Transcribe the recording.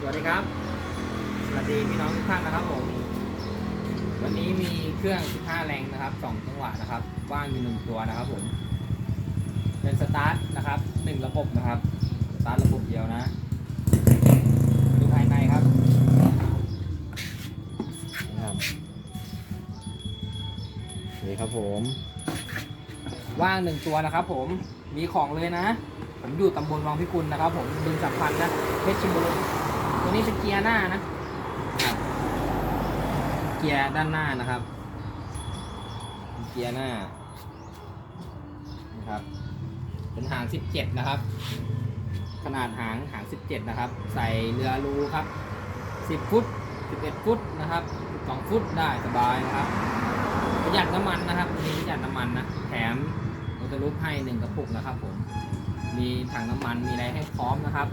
สวัสดีครับ สวัสดีพี่น้องทุกท่านนะครับผม วันนี้มีเครื่อง 15 แรงนะครับ2จังหวะนะครับ ว่างอยู่หนึ่งตัวนะครับผม เป็นสตาร์ทนะครับหนึ่งระบบนะครับ สตาร์ทระบบเดียวนะ ดูภายในครับนะครับนี่ครับผม ว่างหนึ่งตัวนะครับผม มีของเลยนะ ผมอยู่ตำบลวังพิกุลนะครับผมบึงสัมพันธ์นะเพชรบูรณ์ตัว นี้เป็นเกียร์หน้านะ เกียร์ด้านหน้านะครับ เกียร์หน้านะครับ เป็นหาง 17 นะครับ ขนาดหางหาง 17 นะครับ ใส่เรือรูครับ 10 ฟุต 11 ฟุตนะครับ 12 ฟุตได้สบายนะครับ ประหยัดน้ำมันนะครับอันนี้ประหยัดน้ำมันนะ แถมโมเตอร์ลูปให้หนึ่งกระปุกนะครับผม มีถังน้ำมัน มีอะไรให้พร้อมนะครับ